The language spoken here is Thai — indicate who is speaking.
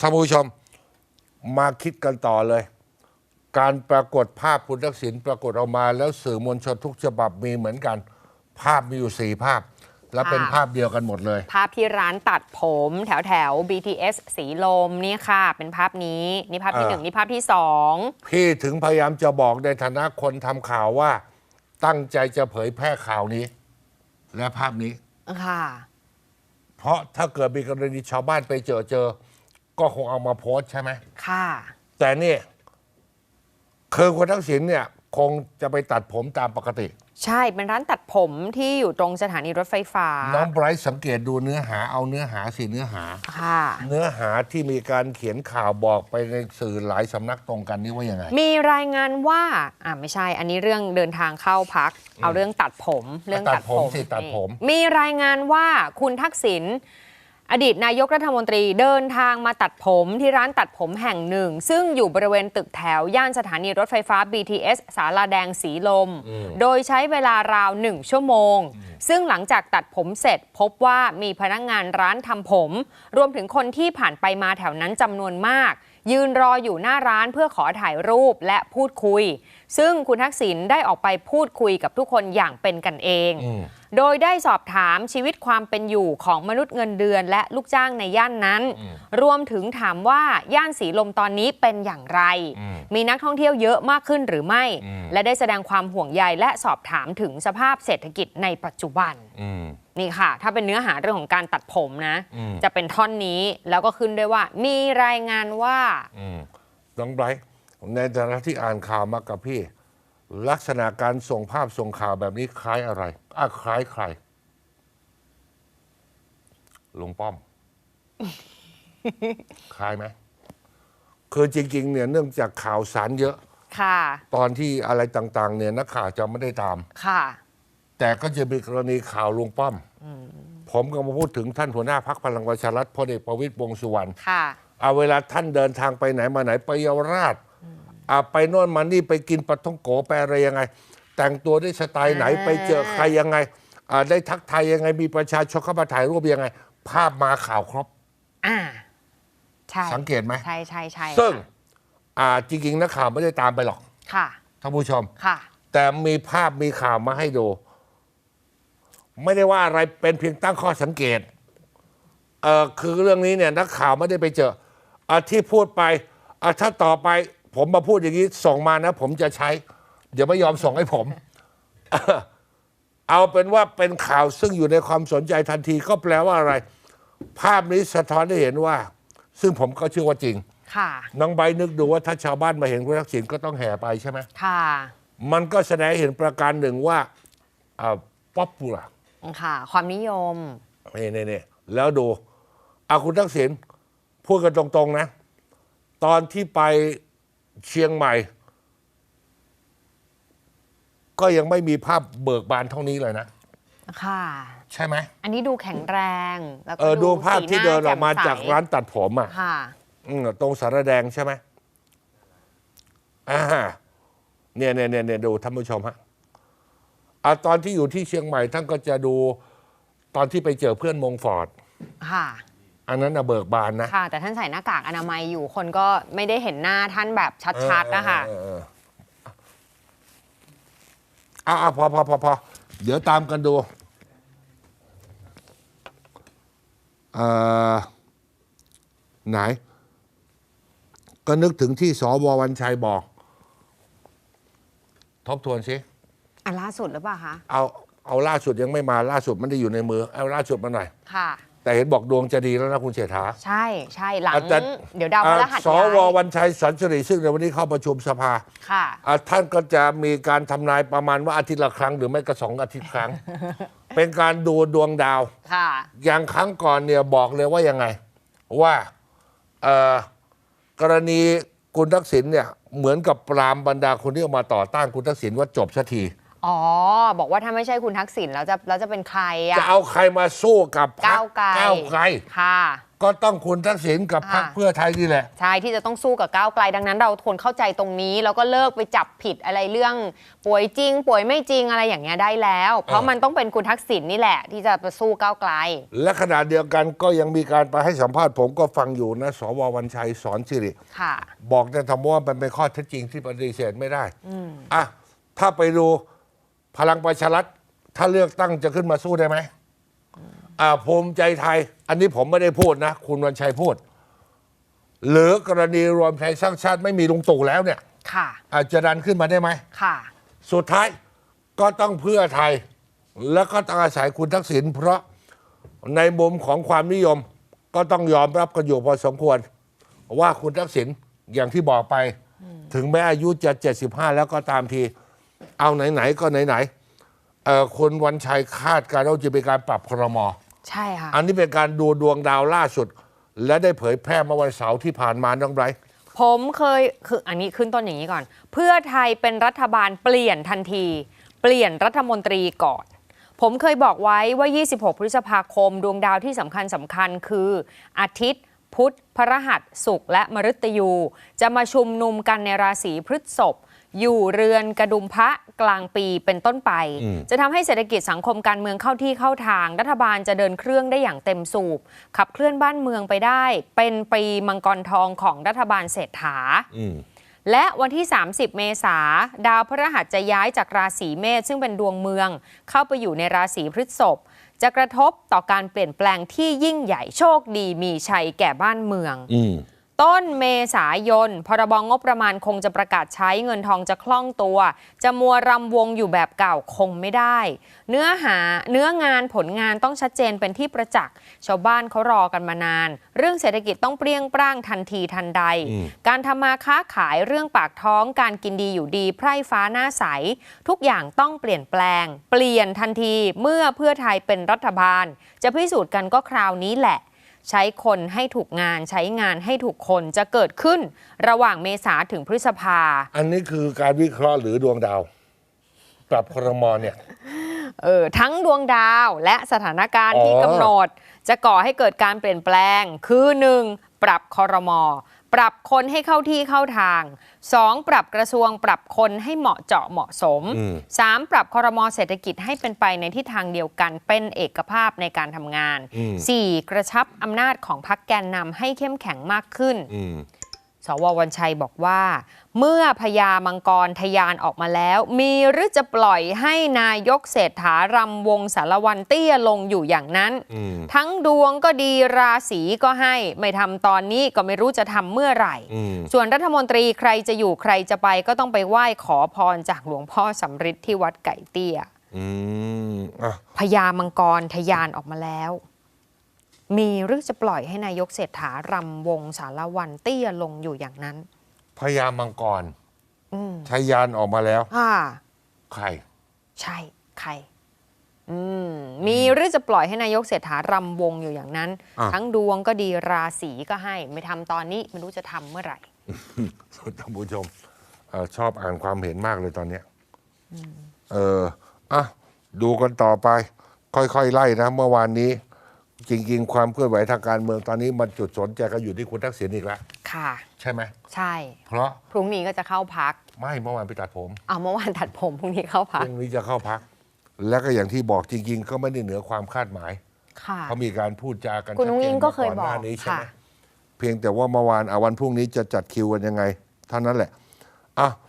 Speaker 1: ท่านผู้ชมมาคิดกันต่อเลย การปรากฏภาพคุณทักษิณปรากฏออกมา แล้วสื่อมวลชนทุกฉบับมีเหมือนกัน ภาพมีอยู่สี่ภาพ และเป็น
Speaker 2: ค่ะ
Speaker 1: ภาพเดียวกันหมดเลย
Speaker 2: ภาพที่ร้านตัดผมแถวแถวๆ BTS สีลมนี่ค่ะ เป็นภาพนี้นี่ภาพที่
Speaker 1: อ่า
Speaker 2: หนึ่งนี่ภาพที่สอง
Speaker 1: พี่ถึงพยายามจะบอกในฐานะคนทำข่าวว่า ตั้งใจจะเผยแพร่ข่าวนี้ และภาพนี้
Speaker 2: ค่ะ
Speaker 1: เพราะถ้าเกิดมีกรณีชาวบ้านไปเจอเจอ ก็คงเอามาโพสต์ใช่ไหม
Speaker 2: ค่ะ
Speaker 1: แต่นี่คือคุณทักษิณเนี่ย คงจะไปตัดผมตามปกติ
Speaker 2: ใช่ เป็นร้านตัดผมที่อยู่ตรงสถานีรถไฟฟ้า
Speaker 1: น้องไบรท์สังเกตดูเนื้อหาเอาเนื้อหาสิเนื้อหา
Speaker 2: ค่ะ
Speaker 1: เนื้อหาที่มีการเขียนข่าวบอกไปในสื่อหลายสำนักตรงกันนี่ว่ายังไง
Speaker 2: มีรายงานว่า อ่าไม่ใช่ อันนี้เรื่องเดินทางเข้าพัก เอาเรื่องตัดผม เรื่อง
Speaker 1: ตัดผมสิตัดผม
Speaker 2: มีรายงานว่าคุณทักษิณ อดีตนายกรัฐมนตรีเดินทางมาตัดผมที่ร้านตัดผมแห่งหนึ่ง ซึ่งอยู่บริเวณตึกแถว ย่านสถานีรถไฟฟ้า BTS สาลาแดงสีลม โดยใช้เวลาราวหนึ่งชั่วโมง ซึ่งหลังจากตัดผมเสร็จพบว่ามีพนักงานร้านทำผม รวมถึงคนที่ผ่านไปมาแถวนั้นจำนวนมาก ยืนรออยู่หน้าร้านเพื่อขอถ่ายรูปและพูดคุย ซึ่งคุณทักษิณได้ออกไปพูดคุยกับทุกคนอย่างเป็นกันเอง
Speaker 1: อืม
Speaker 2: โดยได้สอบถามชีวิตความเป็นอยู่ของมนุษย์เงินเดือนและลูกจ้างในย่านนั้น รวมถึงถามว่าย่านสีลมตอนนี้เป็นอย่างไร
Speaker 1: อืม
Speaker 2: มีนักท่องเที่ยวเยอะมากขึ้นหรือไม่
Speaker 1: อืม
Speaker 2: และได้แสดงความห่วงใยและสอบถามถึงสภาพเศรษฐกิจในปัจจุบัน
Speaker 1: อืม
Speaker 2: นี่ค่ะ ถ้าเป็นเนื้อหาเรื่องของการตัดผมนะ
Speaker 1: อืม
Speaker 2: จะเป็นท่อนนี้แล้วก็ขึ้นด้วยว่า มีรายงานว่า
Speaker 1: อืมน้องไบรท์ ในฐานะที่อ่านข่าวมากับพี่ ลักษณะการส่งภาพส่งข่าวแบบนี้คล้ายอะไรอะคล้ายใครลุงป้อม คล้ายไหมคือจริง ๆ เนี่ยเนื่องจากข่าวสารเยอะ
Speaker 2: ค่ะ
Speaker 1: ตอนที่อะไรต่างๆ เนี่ยนักข่าวจะไม่ได้ตาม
Speaker 2: ค่ะ
Speaker 1: แต่ก็จะมีกรณีข่าวลุงป้อม ผมก็มาพูดถึงท่านหัวหน้าพักพลังประชารัฐพลเอกประวิตรวงษ์สุวรรณ
Speaker 2: ค่ะ
Speaker 1: เอาเวลาท่านเดินทางไปไหนมาไหนไปเยาวราชอ่า ไปโน่นมานี่ไปกินปลาท่องโกไปอะไรยังไง แต่งตัวด้วยสไตล์ไหน
Speaker 2: อ่า
Speaker 1: ไปเจอใครยังไงอ่าได้ทักทายยังไงมีประชาชนเข้ามาถ่ายรูปยังไง ภาพมาข่าวครบ
Speaker 2: อ่าใช่
Speaker 1: สังเกตไหม
Speaker 2: ใช่ใช่ใช่
Speaker 1: ซึ่ง
Speaker 2: ค่ะ
Speaker 1: อ่าจริงๆนักข่าวไม่ได้ตามไปหรอก
Speaker 2: ค่ะ
Speaker 1: ท่านผู้ชม
Speaker 2: ค่ะ
Speaker 1: แต่มีภาพมีข่าวมาให้ดู ไม่ได้ว่าอะไรเป็นเพียงตั้งข้อสังเกตเออคือเรื่องนี้เนี่ยนักข่าวไม่ได้ไปเจออาที่พูดไปอะถ้าต่อไป ผมมาพูดอย่างนี้ส่งมานะ ผมจะใช้เดี๋ยวไม่ยอมส่งให้ผม เอาเป็นว่าเป็นข่าวซึ่งอยู่ในความสนใจทันทีก็แปลว่าอะไร ภาพนี้สะท้อนให้เห็นว่า ซึ่งผมก็เชื่อว่าจริง
Speaker 2: ค่ะ
Speaker 1: น้องใบร์ทนึกดูว่าถ้าชาวบ้านมาเห็นคุณทักษิณก็ต้องแห่ไปใช่ไหม
Speaker 2: ค่ะ
Speaker 1: มันก็แสดงให้เห็นประการหนึ่งว่าป๊อปปูล่ะ
Speaker 2: ค่ะ ความนิยม
Speaker 1: นี่นี่นี่แล้วดูอาคุณทักษิณพูดกันตรงๆนะ ตอนที่ไป เชียงใหม่ ก็ยังไม่มีภาพเบิกบานเท่านี้เลยนะ
Speaker 2: ค่ะ
Speaker 1: ใช่ไหม
Speaker 2: อันนี้ดูแข็งแรง แล้วก็
Speaker 1: เออดูภาพ
Speaker 2: สี
Speaker 1: ที่
Speaker 2: ห
Speaker 1: เดินออกมา
Speaker 2: แจ่ใส
Speaker 1: จากร้านตัดผมอะ
Speaker 2: ค่ะ
Speaker 1: อืมตรงสารแดงใช่ไหมอ่าเนี่ยเนี่ยเนี่ยเนี่ยดูท่านผู้ชมฮะอะตอนที่อยู่ที่เชียงใหม่ท่านก็จะดูตอนที่ไปเจอเพื่อนมงฟอร์ด
Speaker 2: ค่ะ
Speaker 1: อันนั้นนะเบิกบานนะ
Speaker 2: ค่ะ แต่ท่านใส่หน้ากากอนามัยอยู่คนก็ไม่ได้เห็นหน้าท่านแบบชัดๆนะคะ
Speaker 1: เออเออเออเอาเอาพอพอพอพอเดี๋ยวตามกันดูเอ่อไหน ก็นึกถึงที่สววันชัยบอก ทบทวนสิ
Speaker 2: อันล่าสุดหรือเปล่าคะ
Speaker 1: เอาเอาล่าสุดยังไม่มาล่าสุดมันได้อยู่ในมือ เอาล่าสุดมาหน่อย
Speaker 2: ค่ะ
Speaker 1: แต่เห็นบอกดวงจะดีแล้วนะคุณเศรษฐา
Speaker 2: ใช่ใช่หลัง
Speaker 1: อาจารย์
Speaker 2: เดี๋ยวดาวพฤหัส
Speaker 1: ส
Speaker 2: ย้า
Speaker 1: วยวันชัยสันสิริซึ่งในวันนี้เข้าประชุมสภา
Speaker 2: ค่ะ
Speaker 1: อะท่านก็จะมีการทำนายประมาณว่าอาทิตย์ละครั้งหรือไม่ก็สองอาทิตย์ครั้ง เป็นการดูดวงดาว
Speaker 2: ค่ะ
Speaker 1: อย่างครั้งก่อนเนี่ยบอกเลยว่ายังไง ว่าเอ่อกรณีคุณทักษิณเนี่ยเหมือนกับปรามบรรดาคนที่ออกมาต่อต้านคุณทักษิณว่าจบสักที
Speaker 2: อ๋อ บอกว่าถ้าไม่ใช่คุณทักษิณแล้วจะแล้วจะเป็นใครอะ
Speaker 1: จะเอาใครมาสู้กับพรร
Speaker 2: ก้าวไกล
Speaker 1: ก้าวไกล
Speaker 2: ค่ะ
Speaker 1: ก็ต้องคุณทักษิณกับพรรค
Speaker 2: อ่า
Speaker 1: เพื่อไทยนี่แหละ
Speaker 2: ใช่ที่จะต้องสู้กับก้าวไกล ดังนั้นเราควรเข้าใจตรงนี้ แล้วก็เลิกไปจับผิดอะไรเรื่อง ป่วยจริง ป่วยไม่จริงอะไรอย่างเงี้ยได้แล้ว เพราะ
Speaker 1: เออ
Speaker 2: มันต้องเป็นคุณทักษิณนี่แหละ ที่จะไปสู้ก้าวไกล
Speaker 1: และขณะเดียวกันก็ยังมีการไปให้สัมภาษณ์ผมก็ฟังอยู่นะสววันชัยสอนสิริ
Speaker 2: ค่ะ
Speaker 1: บอกในธรรมว่ามันเป็นข้อเท็จจริงที่ปฏิเสธไม่ได้อะถ้าไปดู พลังประชารัฐถ้าเลือกตั้งจะขึ้นมาสู้ได้ไหมอ่าภูมิใจไทย อันนี้ผมไม่ได้พูดนะ คุณวันชัยพูด หรือกรณีรวมไทยสร้างชาติไม่มีลุงตู่แล้วเนี่ย
Speaker 2: ค่ะ
Speaker 1: อาจจะดันขึ้นมาได้ไหม
Speaker 2: ค่ะ
Speaker 1: สุดท้ายก็ต้องเพื่อไทย แล้วก็ต้องอาศัยคุณทักษิณเพราะในมุมของความนิยมก็ต้องยอมรับกันอยู่พอสมควร ว่าคุณทักษิณอย่างที่บอกไป ถึงแม้อายุจะ 75 แล้วก็ตามที เอาไหน ๆ ก็ไหนๆเอ่อคุณวันชัยคาดการณ์ว่าจะเป็นการปรับครม
Speaker 2: ใช่ค่ะ
Speaker 1: อันนี้เป็นการดูดวงดาวล่าสุด และได้เผยแพร่เมื่อวันเสาร์ที่ผ่านมาน้องไบรท์
Speaker 2: ผมเคยคืออันนี้ขึ้นต้นอย่างนี้ก่อน เพื่อไทยเป็นรัฐบาลเปลี่ยนทันที เปลี่ยนรัฐมนตรีก่อน ผมเคยบอกไว้ว่า 26 พฤษภาคม ดวงดาวที่สำคัญสำคัญคือ อาทิตย์ พุธพฤหัส ศุกร์และมฤตยู จะมาชุมนุมกันในราศีพฤษภ อยู่เรือนกระดุมพระกลางปีเป็นต้นไป
Speaker 1: อืม
Speaker 2: จะทำให้เศรษฐกิจสังคมการเมืองเข้าที่เข้าทาง รัฐบาลจะเดินเครื่องได้อย่างเต็มสูบ ขับเคลื่อนบ้านเมืองไปได้ เป็นปีมังกรทองของรัฐบาลเศรษฐา
Speaker 1: อืม
Speaker 2: และวันที่ 30 เมษาดาวพฤหัสจะย้ายจากราศีเมษซึ่งเป็นดวงเมือง เข้าไปอยู่ในราศีพฤษภจะกระทบต่อการเปลี่ยนแปลงที่ยิ่งใหญ่โชคดีมีชัยแก่บ้านเมือง
Speaker 1: อืม
Speaker 2: ต้นเมษายน พรบงบประมาณคงจะประกาศใช้เงินทองจะคล่องตัว จะมัวรำวงอยู่แบบเก่าคงไม่ได้ เนื้อหาเนื้องานผลงานต้องชัดเจนเป็นที่ประจักษ์ ชาวบ้านเขารอกันมานาน เรื่องเศรษฐกิจต้องเปรี้ยงปร้างทันทีทันใด
Speaker 1: อืม
Speaker 2: การทำมาค้าขายเรื่องปากท้องการกินดีอยู่ดี ไพร่ฟ้าหน้าใส ทุกอย่างต้องเปลี่ยนแปลง เปลี่ยนทันทีเมื่อเพื่อไทยเป็นรัฐบาล จะพิสูจน์กันก็คราวนี้แหละ ใช้คนให้ถูกงาน ใช้งานให้ถูกคนจะเกิดขึ้นระหว่างเมษาถึงพฤษภา
Speaker 1: อันนี้คือการวิเคราะห์หรือดวงดาว ปรับครมเนี่ย
Speaker 2: เออทั้งดวงดาวและสถานการณ์
Speaker 1: อ๋อ
Speaker 2: ที่กำหนด จะก่อให้เกิดการเปลี่ยนแปลง คือ 1. ปรับคอรมอ ปรับคนให้เข้าที่เข้าทาง 2. ปรับกระทรวงปรับคนให้เหมาะเจาะเหมาะสม
Speaker 1: อืม
Speaker 2: 3. ปรับคอรมอเศรษฐกิจให้เป็นไปในทิศทางเดียวกันเป็นเอกภาพในการทำงาน
Speaker 1: อืม
Speaker 2: 4. กระชับอำนาจของพรรคแกนนำให้เข้มแข็งมากขึ้น
Speaker 1: อืม
Speaker 2: สววันชัยบอกว่า เมื่อพญามังกรทยานออกมาแล้ว มีหรือจะปล่อยให้นายกเศรษฐารำวงสารวันเตี้ยลงอยู่อย่างนั้น
Speaker 1: อืม
Speaker 2: ทั้งดวงก็ดีราศีก็ให้ ไม่ทำตอนนี้ก็ไม่รู้จะทำเมื่อไหร่
Speaker 1: อืม
Speaker 2: ส่วนรัฐมนตรีใครจะอยู่ใครจะไปก็ต้องไปไหว้ขอพรจากหลวงพ่อสำริดที่วัดไก่เตี้ย
Speaker 1: อืมอะ
Speaker 2: พญามังกรทยานออกมาแล้ว มีหรือจะปล่อยให้นายกเศรษฐารำวงสารวันเตี้ยลงอยู่อย่างนั้น
Speaker 1: พญามังกร
Speaker 2: อืม
Speaker 1: ทะยานออกมาแล้ว
Speaker 2: ค่ะ
Speaker 1: ใคร
Speaker 2: ใช่ใคร อืม มีหรือจะปล่อยให้นายกเศรษฐารำวงอยู่อย่างนั้น
Speaker 1: อะ
Speaker 2: ทั้งดวงก็ดีราศีก็ให้ ไม่ทำตอนนี้ไม่รู้จะทำเมื่อไหร่
Speaker 1: ท่านผู้ชมเอ่อชอบอ่านความเห็นมากเลยตอนเนี้ยเอออะดูกันต่อไป ค่อยๆ ไล่นะ เมื่อวานนี้ จริง ๆ ความเคลื่อนไหวทางการเมืองตอนนี้มันจุดสนใจก็อยู่ที่คุณทักษิณอีกแล้ว
Speaker 2: ค่ะ
Speaker 1: ใช่ไหม
Speaker 2: ใช่
Speaker 1: เพราะ
Speaker 2: พรุ่งนี้ก็จะเข้าพัก
Speaker 1: ไม่เมื่อวานไปตัดผม
Speaker 2: เอาเมื่อวานตัดผมพรุ่งนี้เข้า
Speaker 1: พ
Speaker 2: พัก
Speaker 1: รุ่งนี้จะเข้าพัก แล้วก็อย่างที่บอกจริง ๆ ก็ไม่ได้เหนือความคาดหมาย
Speaker 2: ค่ะ
Speaker 1: เขามีการพูดจากัน
Speaker 2: คุณนุ้ง
Speaker 1: ชัดจ
Speaker 2: อิ
Speaker 1: น
Speaker 2: งก็เคย
Speaker 1: มา
Speaker 2: บ
Speaker 1: ห
Speaker 2: อก
Speaker 1: น้านี้ใช่ไหม
Speaker 2: ค่ะ
Speaker 1: เพียงแต่ว่าเมื่อวานอะวันพรุ่งนี้จะจัดคิวกันยังไงเท่านั้นแหละอะ